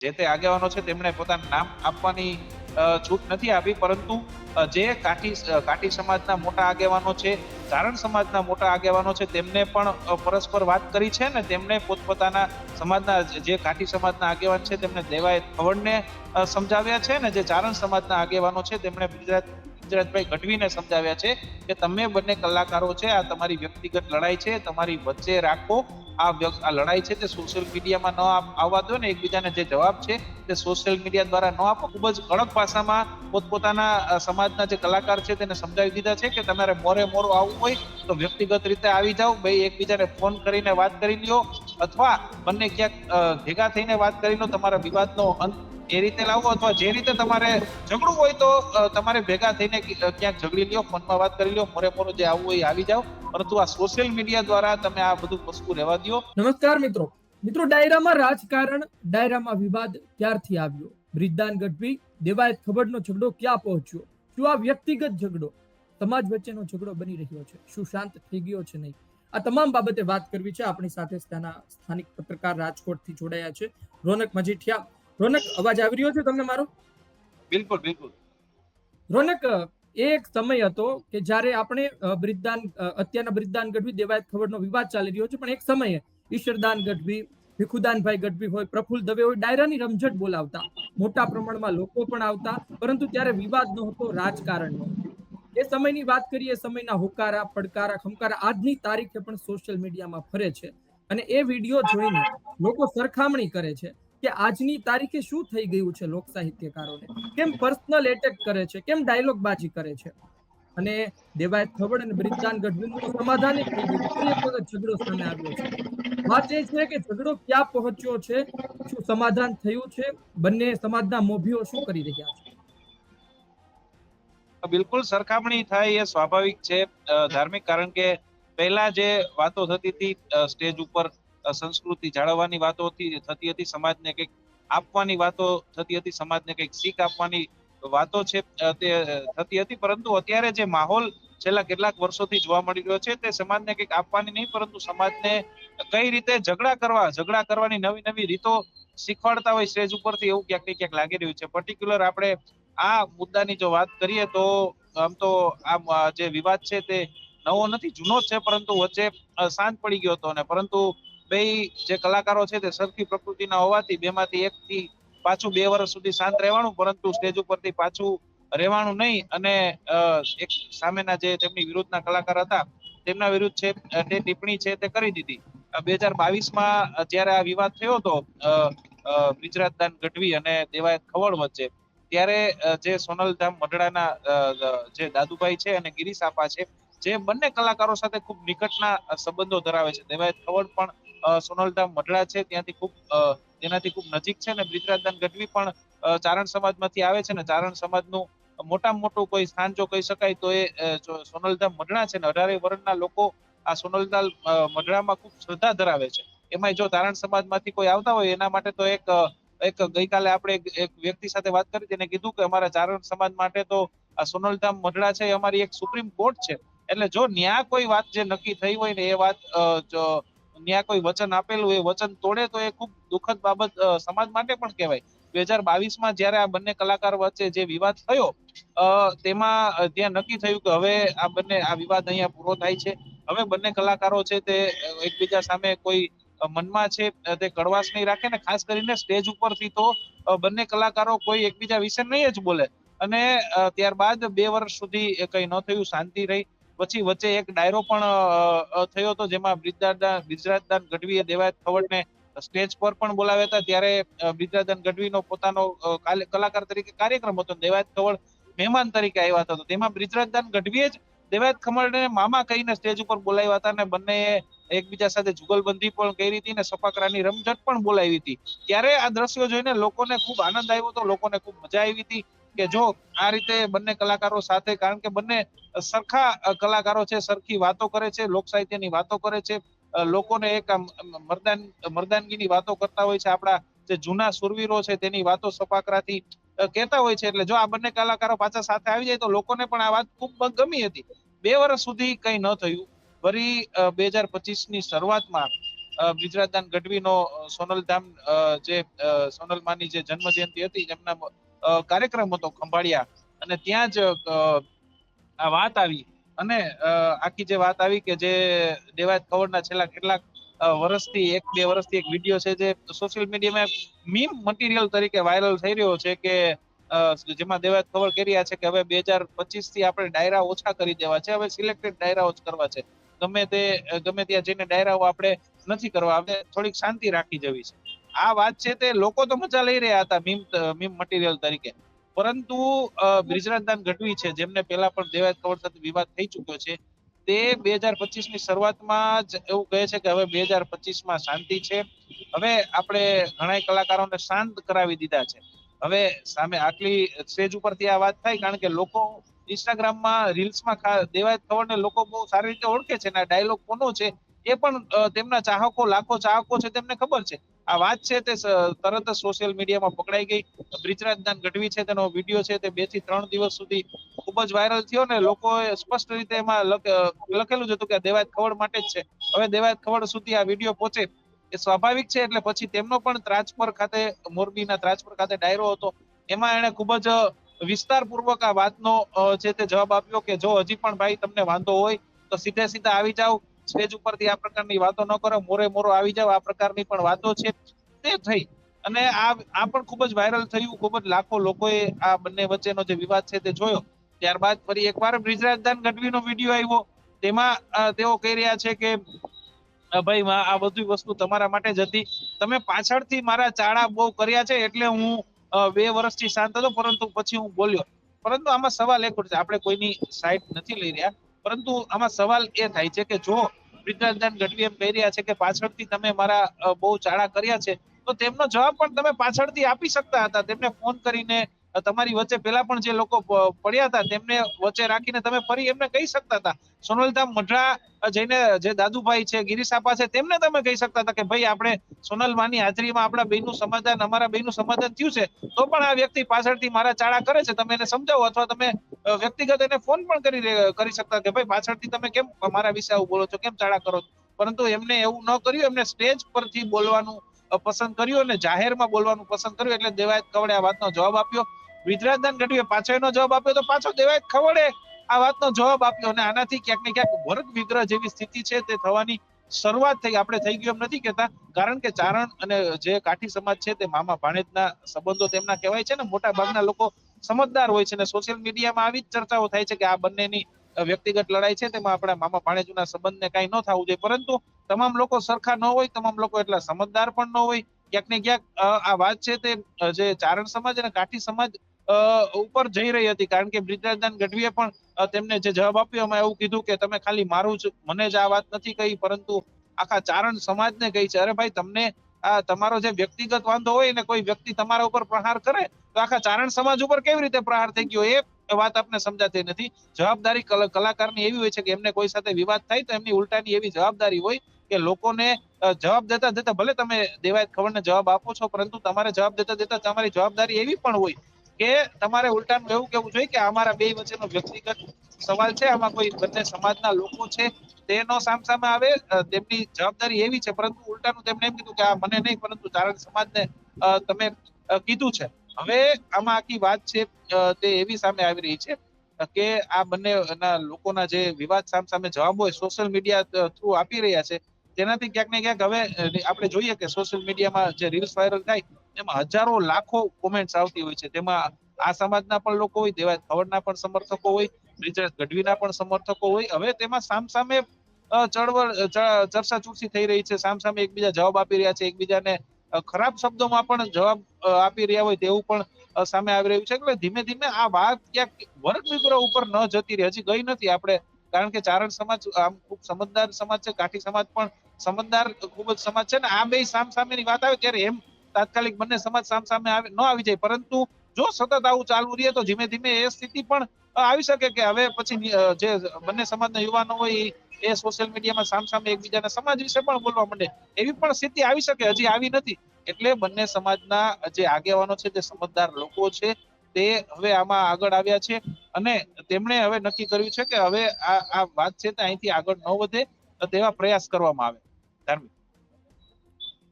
જે તે આગેવાનો છે, તેમણે પોતાનું નામ આપવાની છૂટ નથી આપી, પરંતુ જે કાઠી કાઠી સમાજના મોટા આગેવાનો છે ચારણ સમાજના મોટા આગેવાનો છે, તેમને પણ પરસ્પર વાત કરી છે ને તેમણે પોતપોતાના સમાજના, જે કાઠી સમાજના આગેવાન છે, તેમને દેવાય ખવડને સમજાવ્યા છે ને જે ચારણ સમાજના આગેવાનો છે, તેમણે ગુજરાત ગુજરાતભાઈ ગઢવીને સમજાવ્યા છે કે તમે બંને કલાકારો છે, આ તમારી વ્યક્તિગત લડાઈ છે, તમારી વચ્ચે રાખો. આ આ લડાઈ છે તે સોશિયલ મીડિયામાં ન આવવા દો ને એકબીજાને જે જવાબ છે તે સોશિયલ મીડિયા દ્વારા ન આપો. ખૂબ જ કડક ભાષામાં પોતપોતાના સમાજના જે કલાકાર છે તેને સમજાવી દીધા છે કે તમારે મોરે મોરો આવવું હોય તો વ્યક્તિગત રીતે આવી જાઓ, બે એકબીજાને ફોન કરીને વાત કરી લ્યો અથવા બંને ક્યાંક ભેગા થઈને વાત કરી લો, તમારા વિવાદનો અંત એ રીતે લાવો અથવા જે રીતે તમારે ઝઘડું હોય તો તમારે ભેગા થઈને ક્યાંક ઝઘડી લ્યો, ફોનમાં વાત કરી લ્યો મોરે મોરે જે આવવું હોય આવી જાઓ. પરંતુ આ સોશિયલ મીડિયા દ્વારા તમે આ બધું વસ્તુ રહેવા દો નમસ્કાર મિત્રો. મિત્રો, ડાયરામાં રાજકારણ, ડાયરામાં વિવાદ ક્યારથી આવ્યો? બ્રિજદાન ગઢવી દેવાયત ખબરનો ઝઘડો ક્યાં પહોંચ્યો? શું આ વ્યક્તિગત ઝઘડો? સમાજ વચ્ચેનો ઝઘડો બની રહ્યો છે. શું શાંત થઈ ગયો છે નહીં? આ તમામ બાબતે વાત કરવી છે. આપણી સાથે સ્થાનિક પત્રકાર રાજકોટથી જોડાયા છે. રોનક મજીઠિયા રોનક અવાજ આવી રહ્યો છે તમને મારો? બિલકુલ બિલકુલ. રોનક એક સમય હતો કે જ્યારે આપણે અ, અત્યારના બ્રિજદાન ગઢવી દેવાયત ખબરનો વિવાદ ચાલી રહ્યો છે પણ એક સમયે ઈશ્વરદાન ગઢવી ભીખુદાનભાઈ ગઢવી હોય પ્રફુલ દવે હોય ડાયરાની રમઝટ બોલાવતા. મોટા પ્રમાણમાં લોકો પણ આવતા પરંતુ ત્યારે વિવાદ નો રાજકારણ રાજકારણનો એ સમયની વાત કરીએ સમયના હોકારા પડકારા ખમકારા આજની તારીખે પણ સોશિયલ મીડિયામાં ફરે છે. અને એ વીડિયો જોઈને લોકો સરખામણી કરે છે. કે આજની તારીખે શું થઈ ગયું છે લોક સાહિત્યકારોને? કેમ પર્સનલ એટેક કરે છે? કેમ ડાયલોગ બાજી કરે છે? અને દેવાયત ખબર અને બ્રિજદાન ગઢવીનું સમાધાન ઝઘડો સામે આવ્યો છે. વાત એ છે કે ઝઘડો ક્યાં પહોંચ્યો છે? શું સમાધાન થયું છે? બંને સમાજના મોભીઓ શું કરી રહ્યા છે? બિલકુલ સરખામણી થાય એ સ્વાભાવિક છે. ધાર્મિક કારણ કે પહેલા જે વાતો થતી હતી સ્ટેજ ઉપર સંસ્કૃતિ જાળવવાની વાતો થતી હતી સમાજને કંઈક આપવાની વાતો થતી હતી, સમાજને કંઈક શીખ આપવાની વાતો છે તે થતી હતી. પરંતુ અત્યારે જે માહોલ છેલ્લા કેટલાક વર્ષોથી જોવા મળી રહ્યો છે, તે સમાજને કંઈક આપવાની નહીં, પરંતુ સમાજને કઈ રીતે ઝઘડા કરવા, ઝઘડા કરવાની નવી નવી રીતો શીખવાડતા હોય સ્ટેજ ઉપરથી એવું ક્યાંક ને ક્યાંક લાગી રહ્યું છે. પર્ટિક્યુલર આપણે આ મુદ્દાની જો વાત કરીએ તો આમ તો આમ જે વિવાદ છે તે નવો નથી, જૂનો જ છે, પરંતુ વચ્ચે શાંત પડી ગયો હતો અને પરંતુ બે જે કલાકારો છે તે સરખી પ્રકૃતિના હોવાથી બેમાંથી એકથી પાછું બે વર્ષ સુધી શાંત રહેવાનું, પરંતુ સ્ટેજ ઉપરથી પાછું રહેવાનું નહીં. અને એક સામેના જે તેમની વિરુદ્ધના કલાકાર હતા, તેમના વિરુદ્ધ છે તે ટિપ્પણી છે તે કરી દીધી. બે હજાર બાવીસમાં જ્યારે આ વિવાદ થયો હતો બ્રિજરાજદાન ગઢવી અને દેવાયત ખવડ વચ્ચે, ત્યારે જે સોનલધામ મઢડાના જે દાદુભાઈ છે અને ગિરીશ આપા છે, જે બંને કલાકારો સાથે ખૂબ નિકટના સંબંધો ધરાવે છે. દેવાયત ખવડ પણ સોનલધામ મઢડા છે. ત્યાંથી ખૂબ તેનાથી ખૂબ નજીક છે અને બ્રિજરાજદાન ગઢવી પણ ચારણ સમાજમાંથી આવે છે ને ચારણ સમાજનું મોટામાં મોટું કોઈ સ્થાન જો કહી શકાય તો એ સોનલધામ મઢડા છે ને અઢારે વર્ણના લોકો આ સોનલધામ મઢડામાં ખૂબ શ્રદ્ધા ધરાવે છે. એમાંય જો ચારણ સમાજમાંથી કોઈ આવતા હોય એના માટે તો એક એક ગઈકાલે આપણે એક વ્યક્તિ સાથે વાત કરી તેને કીધું કે અમારા ચારણ સમાજ માટે તો આ સોનલધામ મઢડા છે એ અમારી એક સુપ્રીમ કોર્ટ છે. એટલે જો ન્યા કોઈ વાત જે નક્કી થઈ હોય ને એ વાત અ, કોઈ વચન આપેલું એ વચન તોડે તો એ ખૂબ દુઃખદ બાબત સમાજ માટે પણ કહેવાય. બે હજાર બાવીસમાં જયારે આ બંને કલાકાર વચ્ચે જે વિવાદ થયો તેમાં ત્યાં નક્કી થયું કે હવે આ બંને આ વિવાદ અહીંયા પૂરો થાય છે. હવે બંને કલાકારો છે તે એકબીજા સામે કોઈ મનમાં છે તે કડવાશ નહીં રાખે ને ખાસ કરીને સ્ટેજ ઉપરથી તો બંને કલાકારો કોઈ એકબીજા વિશે નહીં જ બોલે. અને ત્યારબાદ બે વર્ષ સુધી કંઈ ન થયું શાંતિ રહી. પછી વચ્ચે એક ડાયરો પણ થયો હતો જેમાં બ્રિજરાજદાન બ્રિજરાજદાન ગઢવીએ દેવાયત ખવડને સ્ટેજ પર પણ બોલાવ્યા હતા. ત્યારે બ્રિજરાજદાન ગઢવીનો પોતાનો કલાકાર તરીકે કાર્યક્રમ હતો. દેવાયત ખવડ મહેમાન તરીકે આવ્યા હતા. તેમાં બ્રિજરાજદાન ગઢવીએ જ દેવાયત ખવડને મામા કહીને સ્ટેજ ઉપર બોલાવ્યા હતા અને બંને એકબીજા સાથે જુગલબંધી પણ કરી હતી ને સપાકરાની રમઝટ પણ બોલાવી હતી. ત્યારે આ દ્રશ્યો જોઈને લોકોને ખૂબ આનંદ આવ્યો હતો. લોકોને ખૂબ મજા આવી હતી. કે જો આ રીતે બંને કલાકારો સાથે કારણ કે બંને સરખા કલાકારો છે સરખી વાતો કરે છે લોક સાહિત્યની વાતો કરે છે લોકોને એક મરદાન મરદાનગીની વાતો કરતા હોય છે આપણા જે જૂના સુરવીરો છે તેની વાતો સપાકરાથી કહેતા હોય છે એટલે જો આ બંને કલાકારો પાછા સાથે આવી જાય તો લોકોને પણ આ વાત ખૂબ ગમી હતી. બે વર્ષ સુધી કંઈ ન થયું. ફરી બે હજાર પચીસની શરૂઆતમાં બ્રિજરાજદાન ગઢવીનો સોનલધામ જે સોનલ સોનલમાની જે જન્મ જયંતિ હતી એમના અ, કાર્યક્રમ હતો ખંભાળિયા. અને ત્યાં જ આ વાત આવી. અને આખી જે વાત આવી કે જે દેવાયત કવરના છેલ્લા કેટલાક વર્ષથી, એક, બે વર્ષથી એક વીડિયો છે જે સોશિયલ મીડિયામાં મીમ મટીરિયલ તરીકે વાયરલ થઈ રહ્યો છે કે જેમાં દેવાયત કવર કરી રહ્યા છે કે હવે બે હજાર પચીસથી આપણે ડાયરા ઓછા કરી દેવા છે. હવે સિલેક્ટેડ ડાયરાઓ જ કરવા છે. ગમે તે, ગમે ત્યાં જઈને ડાયરાઓ આપણે નથી કરવા. હવે થોડીક શાંતિ રાખી જવી છે. આ વાત છે તે લોકો તો મજા લઈ રહ્યા હતા મીમ મીમ મટીરિયલ તરીકે. પરંતુ બ્રિજરાજદાન ગઢવી છે, જેમને પહેલા પણ દેવાયત કવર સાથે વિવાદ થઈ ચુક્યો છે, તે બે હજાર પચીસની શરૂઆતમાં જ એવું કહે છે કે હવે બે હજાર પચીસમાં શાંતિ છે. હવે આપણે ઘણા કલાકારોને શાંત કરાવી દીધા છે. હવે સામે આટલી સ્ટેજ ઉપરથી આ વાત થાય કારણ કે લોકો ઇન્સ્ટાગ્રામમાં રીલ્સમાં દેવાયત ખવડને લોકો બહુ સારી રીતે ઓળખે છે અને ડાયલોગ કોનો છે એ પણ તેમના ચાહકો, લાખો ચાહકો છે તેમને ખબર છે. આ વાત છે તે તરત જ સોશિયલ મીડિયામાં પકડાઈ ગઈ. બ્રિજરાજદાન ગઢવી છે તેનો વીડિયો છે તે બેથી ત્રણ દિવસ સુધી ખૂબ જ વાયરલ થયો ને લોકોએ સ્પષ્ટ રીતે એમાં લખેલું હતું કે દેવાયત ખવડ માટે જ છે. હવે દેવાયત ખવડ સુધી આ વીડિયો પહોંચે. એ સ્વાભાવિક છે એટલે પછી તેમનો પણ ત્રાજપર ખાતે, મોરબીના ત્રાજપર ખાતે ડાયરો હતો. એમાં એને ખૂબ જ વિસ્તારપૂર્વક આ વાતનો છે તે જવાબ આપ્યો કે જો હજી પણ ભાઈ તમને વાંધો હોય તો સીધે સીધા આવી જાઓ. સ્ટેજ ઉપરથી આ પ્રકારની વાતો ન કરો, મોરે મોરો આવી જાવ આ પ્રકારની પણ વાતો છે. તે થઈ. અને આ આ પણ ખૂબ જ વાયરલ થયું. ખૂબ જ લાખો લોકોએ આ બંને વચ્ચેનો જે વિવાદ છે તે જોયો. ત્યારબાદ ફરી એકવાર બ્રિજરાજદાન ગઢવીનો વીડિયો આવ્યો. તેમાં તેઓ કહી રહ્યા છે કે ભાઈ આ બધી વસ્તુ તમારા માટે જ હતી. તમે પાછળથી મારા ચાળા બહુ કર્યા છે એટલે હું બે વર્ષથી શાંત હતો, પરંતુ પછી હું બોલ્યો. પરંતુ આમાં સવાલ એક છે આપણે કોઈની સાઈડ નથી લઈ રહ્યા. પરંતુ આમાં સવાલ એ થાય છે કે જો બ્રિજરાજદાન ગઢવી એમ કહી રહ્યા છે કે પાછળથી તમે મારા બહુ ચાળા કર્યા છે, તો તેમનો જવાબ પણ તમે પાછળથી આપી શકતા હતા. તેમને ફોન કરીને તમારી વચ્ચે પેલા પણ જે લોકો પડ્યા હતા, તેમને વચ્ચે રાખીને તમે ફરી એમને કહી શકતા હતા. સોનલધામ મઢડા જઈને જે દાદુભાઈ છે ગિરીસાપા છે, તેમને તમે કહી શકતા હતા કે, ભાઈ, આપણે સોનલ માની હાજરીમાં આપણા બેનું સમાધાન, અમારા બેનું સમાધાન થયું છે, તો પણ આ વ્યક્તિ પાછળથી મારા ચાળા કરે છે. તમે એને સમજાવો અથવા તમે વ્યક્તિગત એને ફોન પણ કરી કરી શકતા કે ભાઈ પાછળથી તમે કેમ મારા વિશે આવું બોલો છો, કેમ ચાળા કરો છો? પરંતુ એમને એવું ન કર્યું, એમને સ્ટેજ પરથી બોલવાનું પસંદ કર્યું અને જાહેરમાં બોલવાનું પસંદ કર્યું એટલે દેવાયત ખવડે આ વાતનો જવાબ આપ્યો. વિદ્રાજદાન ગઢવીએ પાછો જવાબ આપ્યો તો પાછો દેવાયત ખવડે આ વાતનો જવાબ આપ્યો અને આનાથી ક્યાંક ને ક્યાંક વર્ગ વિગ્રહ જેવી સ્થિતિ છે તે થવાની શરૂઆત થઈ, આપણે થઈ ગયું એમ નથી કેતા કારણ કે ચારણ અને જે કાઠી સમાજ છે તે મામા ભાણેજના સંબંધો તેમના કહેવાય છે ને મોટા ભાગના લોકો સમજદાર હોય છે અને સોશિયલ મીડિયામાં આવી જ ચર્ચાઓ થાય છે કે આ બંનેની વ્યક્તિગત લડાઈ છે તેમાં આપણા મામા ભાણેજુના સંબંધને કાંઈ ન થવું જોઈએ. પરંતુ તમામ લોકો સરખા ન હોય, તમામ લોકો એટલા સમજદાર પણ ન હોય, ક્યાંક ને ક્યાંક આ વાત છે તે જે ચારણ સમાજ અને કાઠી સમાજ ઉપર જઈ રહી હતી. કારણ કે બ્રિજરાજદાન ગઢવીએ પણ તેમને જે જવાબ આપ્યો એમાં એવું કીધું કે, તમે ખાલી મારું જ, મને જ આ વાત નથી કહી, પરંતુ આખા ચારણ સમાજને કહી છે. અરે ભાઈ, તમને આ તમારો જે વ્યક્તિગત વાંધો હોય ને કોઈ વ્યક્તિ તમારા ઉપર પ્રહાર કરે તો આખા ચારણ સમાજ ઉપર કેવી રીતે પ્રહાર થઈ ગયો એ વાત આપને સમજાતી નથી. જવાબદારી કલાકારની એવી હોય છે કે એમને કોઈ સાથે વિવાદ થાય તો એમની ઉલટાની એવી જવાબદારી હોય કે લોકોને જવાબ દેતા દેતા ભલે તમે દેવાયત ખબરને જવાબ આપો છો પરંતુ તમારે જવાબ દેતા દેતા તમારી જવાબદારી એવી પણ હોય કે તમારે ઉલટાનું એવું કેવું જોઈએ કે અમારા બે વચ્ચેનો વ્યક્તિગત સવાલ છે, આમાં કોઈ બંને સમાજના લોકો છે તેનો સામસામે આવે તેમની જવાબદારી એવી છે પરંતુ ઉલટાનું તેમણે એમ કીધું કે આ મને નહીં પરંતુ ચારણ સમાજને તમે કીધું છે. હવે આમાં આખી વાત છે તે એવી સામે આવી રહી છે કે આ બંનેના લોકોના જે વિવાદ સામસામે જવાબ હોય સોશિયલ મીડિયા થ્રુ આપી રહ્યા છે, તેનાથી ક્યાંક ને ક્યાંક હવે આપણે જોઈએ કે સોશિયલ મીડિયામાં જે રીલ્સ વાયરલ થાય, એમાં હજારો લાખો કોમેન્ટ્સ આવતી હોય છે, તેમાં આ સમાજના પણ લોકો હોય દેવાય ખવડના પણ સમર્થકો હોય બ્રિજેશ ગઢવીના પણ સમર્થકો હોય, હવે તેમાં સામસામે સામે ચળવળ ચર્ચા ચૂરસી થઈ રહી છે, સામસામે એકબીજા જવાબ આપી રહ્યા છે, એકબીજાને ખરાબ શબ્દોમાં પણ જવાબ આપી રહ્યા હોય તેવું પણ સામે આવી રહ્યું છે. એટલે ધીમે ધીમે આ વાત ક્યાંક વર્ગ મિત્રો ઉપર ન જતી રહી. હજી ગઈ નથી આપણે. કારણ કે ચારણ સમાજ, આમ ખૂબ સમજદાર સમાજ છે, કાઠી સમાજ પણ સમજદાર ખૂબ જ સમાજ છે ને આ બે સામસામેની વાત આવે ત્યારે એમ તાત્કાલિક બંને સમાજ સામસામે આવે, ન આવી જાય. પરંતુ જો સતત આવું ચાલુ રહે તો ધીમે ધીમે એ સ્થિતિ પણ આવી શકે કે હવે પછી જે બંને સમાજના યુવાનો હોય ઈ એ સોશિયલ મીડિયામાં સામસામે એકબીજાના સમાજ વિશે પણ બોલવા માંડે. એવી પણ સ્થિતિ આવી શકે, હજી આવી નથી. એટલે બંને સમાજના જે આગેવાનો છે, જે સમજદાર લોકો છે, તે હવે આમાં આગળ આવ્યા છે. અને તેમણે હવે નક્કી કર્યું છે કે હવે આ આ વાત છે તે અહીંથી આગળ ન વધે, તો તેવા પ્રયાસ કરવામાં આવે.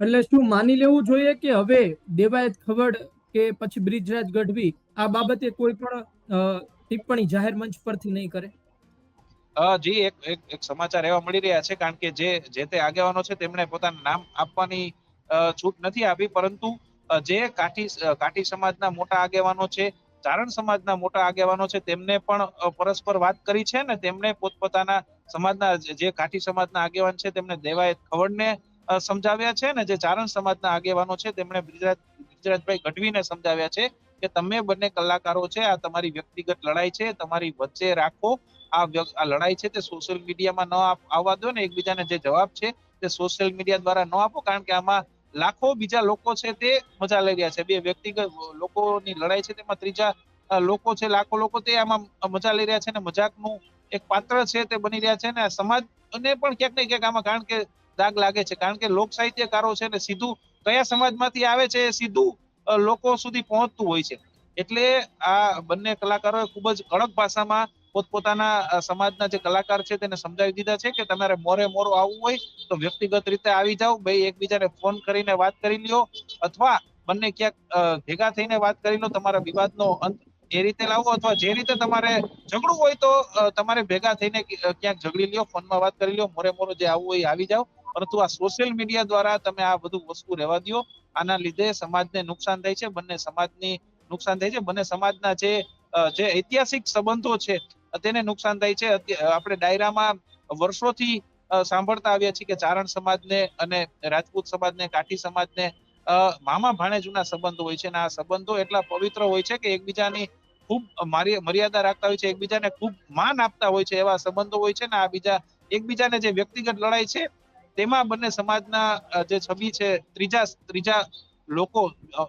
એટલે શું માની લેવું જોઈએ કે હવે દેવાયત ખવડ કે પછી બ્રિજરાજ ગઢવી આ બાબતે કોઈ પણ ટિપ્પણી જાહેર મંચ પરથી નહીં કરે? જી, એક એક સમાચાર એવા મળી રહ્યા છે, કારણ કે જે જે તે આગેવાનો છે, તેમણે પોતાનું નામ આપવાની છૂટ નથી આપી, પરંતુ જે કાઠી કાઠી સમાજના મોટા આગેવાનો છે, ચારણ સમાજના મોટા આગેવાનો છે, તેમને પણ પરસ્પર વાત કરી છે ને તેમણે પોતપોતાના સમાજના, જે- કાઠી સમાજના આગેવાન છે, તેમને દેવાયત ખવડને સમજાવ્યા છે ને જે ચારણ સમાજના આગેવાનો છે, તેમણે બ્રિજરાજ, બ્રિજરાજભાઈ ગઢવીને સમજાવ્યા છે કે તમે બંને કલાકારો છે, આ તમારી વ્યક્તિગત લડાઈ છે, તમારી વચ્ચે રાખો આ આ લડાઈ છે તે સોશિયલ મીડિયામાં ન આવવા દો ને, એકબીજાને જે જવાબ છે તે સોશિયલ મીડિયા દ્વારા ન આપો, કારણ કે આમાં લાખો બીજા લોકો છે તે મજા લઈ રહ્યા છે. બે વ્યક્તિગત લોકોની લડાઈ છે તેમાં ત્રીજા લોકો છે, લાખો લોકો તે આમાં મજા લઈ રહ્યા છે ને મજાકનું એક પાત્ર છે તે બની રહ્યા છે ને સમાજને પણ ક્યાંક ને ક્યાંક આમાં કારણ કે દાગ લાગે છે. કારણ કે લોક સાહિત્યકારો છે ને સીધું કયા સમાજમાંથી આવે છે એ સીધું લોકો સુધી પહોંચતું હોય છે. એટલે આ બંને કલાકારોએ ખૂબ જ કડક ભાષામાં પોતપોતાના સમાજના જે કલાકાર છે તેને સમજાવી દીધા છે કે તમારે મોરે મોરો આવવું હોય તો વ્યક્તિગત રીતે આવી જાઓ, બે એકબીજાને ફોન કરીને વાત કરી લ્યો અથવા બંને ક્યાંક ભેગા થઈને વાત કરી લો તમારા વિવાદનો અંત એ રીતે લાવો અથવા જે રીતે તમારે ઝઘડું હોય તો તમારે ભેગા થઈને ક્યાંક ઝઘડી લ્યો, ફોનમાં વાત કરી લ્યો, મોરે મોરો જે આવવું હોય આવી જાઓ. પરંતુ આ સોશિયલ મીડિયા દ્વારા તમે આ બધું વસ્તુ રહેવા દો આના લીધે સમાજને નુકસાન થાય છે, બંને સમાજની નુકસાન થાય છે, બંને સમાજના જે જે ઐતિહાસિક સંબંધો છે તેને નુકસાન થાય છે. આપણે ડાયરામાં વર્ષોથી સાંભળતા આવ્યા છીએ કે ચારણ સમાજને અને રાજપૂત સમાજને, કાઠી સમાજને મામા ભાણે જૂના સંબંધો હોય છે. અને આ સંબંધો એટલા પવિત્ર હોય છે કે એકબીજાની ખૂબ મર્યાદા રાખતા હોય છે. એકબીજાને ખૂબ માન આપતા હોય છે એવા સંબંધો હોય છે. ને આ બીજા, એકબીજાને જે વ્યક્તિગત લડાઈ છે, તેમાં બંને સમાજના જે છબી છે, ત્રીજા ત્રીજા લોકો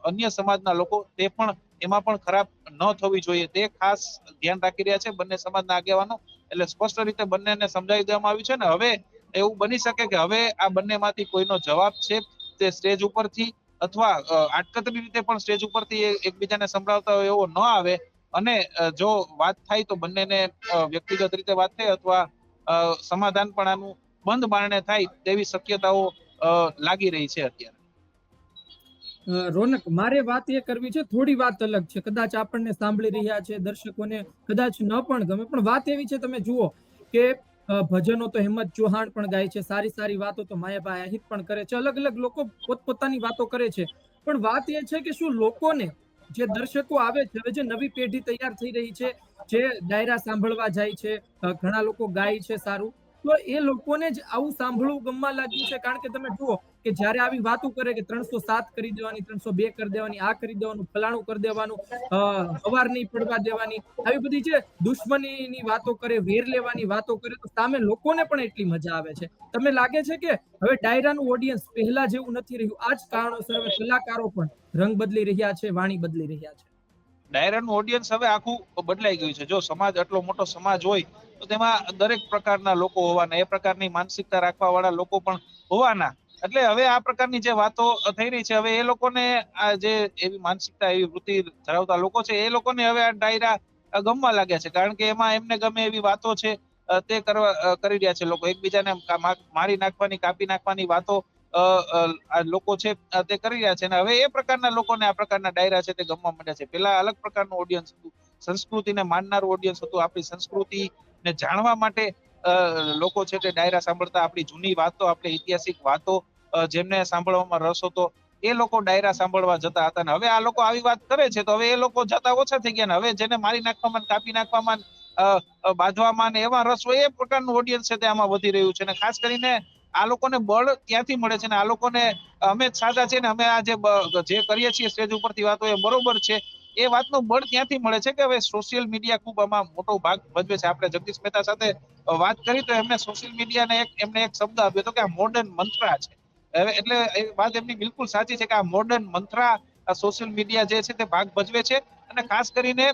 અન્ય સમાજના લોકો, તે પણ એમાં પણ ખરાબ ન થવી જોઈએ. તે ખાસ ધ્યાન રાખી રહ્યા છે બંને સમાજના આગેવાનો. એટલે સ્પષ્ટ રીતે બંનેને સમજાવી દેવામાં આવ્યું છે ને હવે એવું બની શકે કે હવે આ બંનેમાંથી કોઈનો જવાબ છે તે સ્ટેજ ઉપરથી અથવા આટકતરી રીતે પણ સ્ટેજ ઉપરથી એકબીજાને સંભળાવતા હોય એવો ન આવે. અને જો વાત થાય તો બંનેને વ્યક્તિગત રીતે વાત થાય અથવા સમાધાન પણ આનું બંધ બારણે થાય તેવી શક્યતાઓ લાગી રહી છે અત્યારે. રોનક, મારે વાત એ કરવી છે, થોડી વાત અલગ છે. કદાચ આપણને સાંભળી રહ્યા છે દર્શકોને, કદાચ ન પણ ગમે. પણ વાત એવી છે, તમે જુઓ કે ભજનો તો હેમંત ચૌહાણ પણ ગાય છે, સારી સારી વાતો તો માયાભાઈ આહિર પણ કરે છે, અલગ અલગ લોકો પોતપોતાની વાતો કરે છે. પણ વાત એ છે કે શું લોકોને જે દર્શકો આવે છે, હવે જે નવી પેઢી તૈયાર થઈ રહી છે, જે ડાયરા સાંભળવા જાય છે ઘણા લોકો ગાય છે સારું, તો એ લોકોને જ આવું સાંભળવું ગમવા લાગ્યું છે. કારણ કે તમે જુઓ કે જ્યારે આવી વાતો કરે કે ત્રણસો સાત કરી દેવાની ત્રણસો બે કરી દેવાની આ કરી દેવાનું ફલાણું કરી દેવાનું અ, હવાર નહીં પડવા દેવાની આવી બધી જે દુશ્મનીની વાતો કરે વેર લેવાની વાતો કરે તો સામે લોકોને પણ એટલી મજા આવે છે. તમને લાગે છે કે હવે ડાયરાનું ઓડિયન્સ પહેલા જેવું નથી રહ્યું? આ જ કારણોસર હવે કલાકારો પણ રંગ બદલી રહ્યા છે વાણી બદલી રહ્યા છે. ડાયરાનું ઓડિયન્સ હવે આખું બદલાઈ ગયું છે. જો સમાજ આટલો મોટો સમાજ હોય તો તેમાં દરેક પ્રકારના લોકો હોવાના એ પ્રકારની માનસિકતા રાખવા વાળા લોકો પણ હોવાના. એટલે હવે આ પ્રકારની જે વાતો થઈ રહી છે, હવે એ લોકોને આ જે એવી માનસિકતા, એવી વૃત્તિ ધરાવતા લોકો છે, એ લોકોને હવે આ ડાયરા ગમવા લાગ્યા છે. કારણ કે એમાં એમને ગમે એવી વાતો છે તે કરવા કરી રહ્યા છે લોકો. એકબીજાને મારી નાખવાની, કાપી નાખવાની વાતો લોકો છે તે કરી રહ્યા છે. અને હવે એ પ્રકારના લોકોને આ પ્રકારના ડાયરા છે તે ગમવા માંડ્યા છે. પેલા અલગ પ્રકારનું ઓડિયન્સ હતું. સંસ્કૃતિને માનનારું ઓડિયન્સ હતું. આપણી સંસ્કૃતિને જાણવા માટે લોકો છે તે ડાયરા સાંભળતા આપણી જૂની વાતો, આપણી ઐતિહાસિક વાતો જેમને સાંભળવામાં રસ હતો, એ લોકો ડાયરા સાંભળવા જતા હતા. ને હવે આ લોકો આવી વાત કરે છે, તો હવે એ લોકો જતા ઓછા થઈ ગયા ને. હવે જેને મારી નાખવામાં કાપી નાખવામાં બાંધવામાં ને એવા રસ હોય, એ પ્રકારનું ઓડિયન્સ છે તે આમાં વધી રહ્યું છે. ને ખાસ કરીને આ લોકોને બળ ક્યાંથી મળે છે ને, આ લોકોને અમે જ સાદા છે ને, અમે આ જે કરીએ છીએ સ્ટેજ ઉપરથી વાતો એ બરોબર છે. એ વાતનું બળ ત્યાંથી મળે છે કે હવે સોશિયલ મીડિયા ખૂબ આમાં મોટો ભાગ ભજવે છે. આપણે જગદીશ મહેતા સાથે વાત કરી તો એમને સોશિયલ મીડિયાને એક એમને એક શબ્દ આપ્યો હતો કે આ મોડર્ન મંત્રા છે. એટલે એ વાત એમની બિલકુલ સાચી છે કે આ મોડર્ન મંત્રા સોશિયલ મીડિયા જે છે તે ભાગ ભજવે છે. અને ખાસ કરીને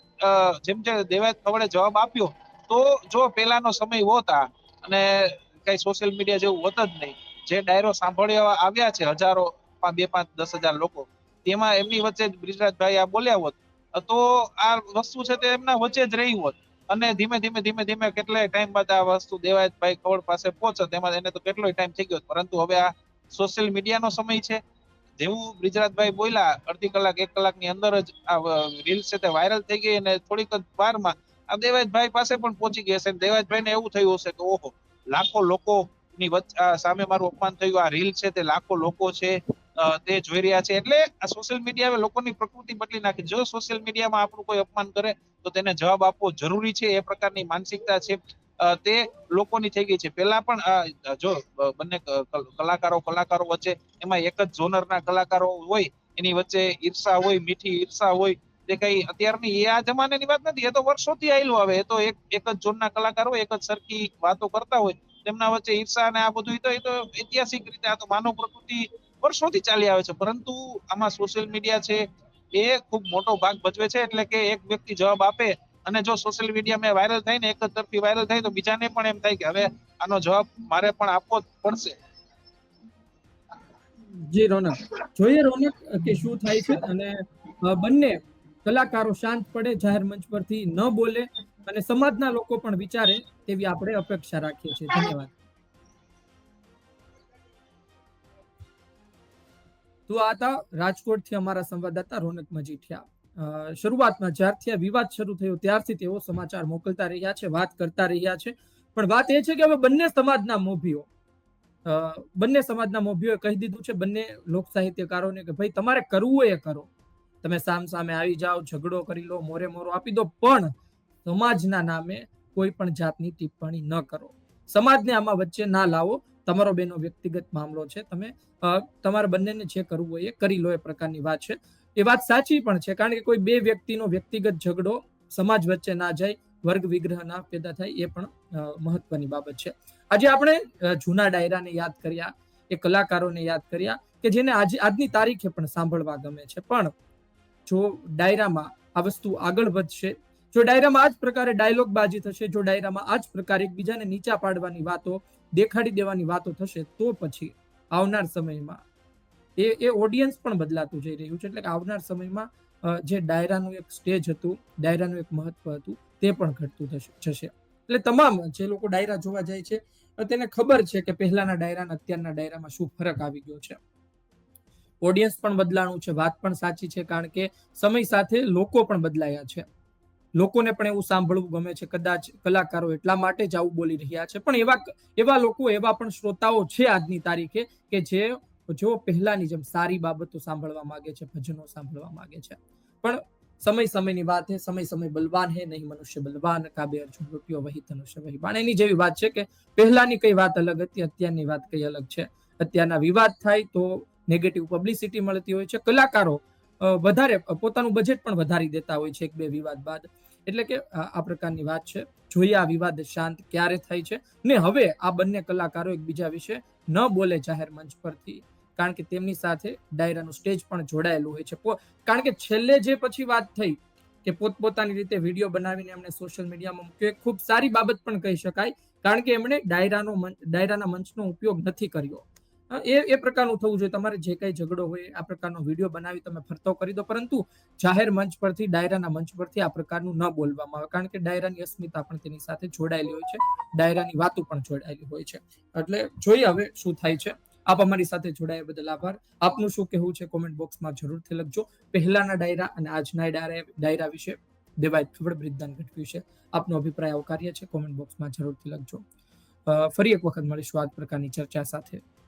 જેમ જે દેવાયત ખવડે જવાબ આપ્યો, તો જો પહેલાનો સમય હોતા અને કઈ સોશિયલ મીડિયા જેવું હોત જ નહીં. જે ડાયરો સાંભળ્યા આવ્યા છે હજારો બે, પાંચ, દસ હજાર લોકો, તેમાં એમની વચ્ચે બ્રિજરાજભાઈ આ બોલ્યા હોત તો આ વસ્તુ છે તે એમના વચ્ચે જ રહી હોત. અને ધીમે ધીમે ધીમે ધીમે કેટલાય ટાઈમ બાદ આ વસ્તુ દેવાયતભાઈ ખવડ પાસે પહોંચે તેમાં એને તો કેટલોય ટાઈમ થઈ ગયો. પરંતુ હવે આ સોશિયલ મીડિયાનો સમય છે. જેવું બ્રિજરાજભાઈ બોલ્યા, અડધી કલાક, એક કલાકની અંદર જ આ રીલ્સ છે તે વાયરલ થઈ ગઈ અને થોડીક જ વારમાં આ દેવાજભાઈ પાસે પણ પહોંચી ગયા છે દેવાજભાઈ દેવાજભાઈને એવું થયું હશે કે, ઓહો, લાખો લોકો ની સામે મારું અપમાન થયું. આ રીલ છે તે લાખો લોકો છે. તે જોઈ રહ્યા છે. એટલે આ સોશિયલ મીડિયા લોકોની પ્રકૃતિ બદલી નાખી. જો સોશિયલ મીડિયામાં આપણું કોઈ અપમાન કરે, તો તેને જવાબ આપવો જરૂરી છે. એ પ્રકારની માનસિકતા છે. તે લોકોની થઈ ગઈ છે. પેલા પણ જો બંને કલાકારો કલાકારો વચ્ચે એમાં એક જ જોનરના કલાકારો હોય, એની વચ્ચે ઈર્ષા હોય, મીઠી ઈર્ષા હોય, તે કઈ અત્યારની એ આ જમાનાની વાત નથી. એ તો વર્ષોથી આવેલું આવે. એ તો એક એક જ ઝોનના કલાકારો, એક જ સરખી વાતો કરતા હોય. તેમના વચ્ચે ઈર્ષા અને આ બધું એ તો ઐતિહાસિક રીતે આ તો માનવ પ્રકૃતિ વર્ષોથી ચાલી આવે છે, પરંતુ આમાં સોશિયલ મીડિયા છે એ ખૂબ મોટો ભાગ ભજવે છે, એટલે કે એક વ્યક્તિ જવાબ આપે અને જો સોશિયલ મીડિયામાં વાયરલ થાય ને એક જ તરફી વાયરલ થાય, તો બીજાને પણ એમ થાય કે હવે આનો જવાબ મારે પણ આપવો જ પડશે. જી, રોનક. જોઈએ રોનક કે શું થાય છે અને બંને કલાકારો શાંત પડે, જાહેર મંચ પરથી ન બોલે અને સમાજના લોકો પણ વિચારે તેવી આપણે અપેક્ષા રાખીએ છીએ. ધન્યવાદ. તો આ હતા રાજકોટથી અમારા સંવાદદાતા રોનક મજીઠિયા. શરૂઆતમાં જ્યારથી આ વિવાદ શરૂ થયો ત્યારથી તેઓ સમાચાર મોકલતા રહ્યા છે, વાત કરતા રહ્યા છે. પણ વાત એ છે કે હવે બંને સમાજના મોભીઓ બંને સમાજના મોભીઓએ કહી દીધું છે બંને લોક સાહિત્યકારોને કે ભાઈ, તમારે કરવું એ કરો. તમે સામ સામે આવી જાઓ, ઝઘડો કરી લો, મોરે મોરો આપી દો, પણ સમાજના નામે કોઈ પણ જાતની ટિપ્પણી ન કરો. સમાજને આમાં વચ્ચે ના લાવો. તમારો બેનો વ્યક્તિગત મામલો છે, તમે તમારે બંનેને જે કરવું હોય એ કરી લો એ પ્રકારની વાત છે. એ વાત સાચી પણ છે, કારણ કે કોઈ બે વ્યક્તિનો વ્યક્તિગત ઝઘડો સમાજ વચ્ચે ના જાય, વર્ગ વિગ્રહ ના પેદા થાય એ પણ મહત્વની બાબત છે. આજે આપણે જૂના ડાયરાને યાદ કર્યા, એ કલાકારોને યાદ કર્યા કે જેને આજે, આજની તારીખે પણ સાંભળવા ગમે છે. પણ જો ડાયરામાં આ વસ્તુ આગળ વધશે, જો ડાયરામાં આ જ પ્રકારે ડાયલોગ બાજી થશે, જો ડાયરામાં આ જ પ્રકારે એકબીજાને નીચા પાડવાની વાતો દેખાડી દેવાની વાતો થશે તો પછી આવનાર સમયમાં એ એ ઓડિયન્સ પણ બદલાતું જઈ રહ્યું છે. એટલે કે આવનાર સમયમાં જે ડાયરાનું એક સ્ટેજ હતું, ડાયરાનું એક મહત્વ હતું, તે પણ ઘટતું થશે- જશે. એટલે તમામ જે લોકો ડાયરા જોવા જાય છે તેને ખબર છે કે પહેલાના ડાયરા અત્યારના ડાયરામાં શું ફરક આવી ગયો છે. ઓડિયન્સ પણ બદલાણું છે, વાત પણ સાચી છે, કારણ કે સમય સાથે લોકો પણ બદલાયા છે. લોકોને પણ એવું સાંભળવું ગમે છે, કદાચ કલાકારો એટલા માટે જ આવું બોલી રહ્યા છે. પણ એવા એવા લોકો, એવા પણ શ્રોતાઓ છે આજની તારીખે કે જે જો પહેલાની જેમ સારી બાબતો સાંભળવા માંગે છે, ભજનો સાંભળવા માંગે છે. પણ સમય સમયની વાત હે, સમય સમય બલવાન હે, નહીં મનુષ્ય બલવાન, કાબે અર્જુન રૂપિયો વહી ધનુષ્ય વહી બાણ. એની જેવી વાત છે કે પહેલાની કઈ વાત અલગ હતી, અત્યારની વાત કઈ અલગ છે? અત્યારના વિવાદ થાય તો નેગેટિવ પબ્લિસિટી મળતી હોય છે. કલાકારો વધારે, પોતાનું બજેટ પણ વધારી દેતા હોય છે એક બે વિવાદ બાદ. એટલે કે આ પ્રકારની વાત છે. જોઈએ આ વિવાદ શાંત ક્યારે થાય છે? ને હવે આ બંને કલાકારો એકબીજા વિશે ન બોલે જાહેર મંચ પરથી. કારણ કે તેમની સાથે ડાયરાનું સ્ટેજ પણ જોડાયેલું હોય છે. કારણ કે છેલ્લે જે પછી વાત થઈ કે પોતપોતાની રીતે વીડિયો બનાવીને એમણે સોશિયલ મીડિયામાં મૂક્યો ખૂબ સારી બાબત પણ કહી શકાય. કારણ કે એમણે ડાયરાનો ડાયરાના મંચનો ઉપયોગ નથી કર્યો. એ એ પ્રકારનું થવું જોઈએ. તમારે જે કઈ ઝઘડો હોય, આ પ્રકારનો વીડિયો બનાવી તમે ફરતો કરી દો. પરંતુ જાહેર મંચ પરથી, ડાયરાના મંચ પરથી આ પ્રકારનું ન બોલવામાં આવે. કારણ કે ડાયરાની અસ્મિતા પણ તેની સાથે જોડાયેલી હોય છે. ડાયરાની વાતો પણ જોડાયેલી હોય છે. એટલે જોઈએ હવે શું થાય છે. આપ અમારી સાથે જોડાયા બદલ આભાર. આપનું શું કહેવું છે કોમેન્ટ બોક્સમાં જરૂરથી લખજો. પહેલાના ડાયરા અને આજના ડાયરા ડાયરા વિશે દેવાય થોડું બ્રિજદાન ઘટવ્યું છે આપનો અભિપ્રાય આવકાર્ય છે. કોમેન્ટ બોક્સમાં જરૂરથી લખજો. ફરી એક વખત મળીશું આ પ્રકારની ચર્ચા સાથે.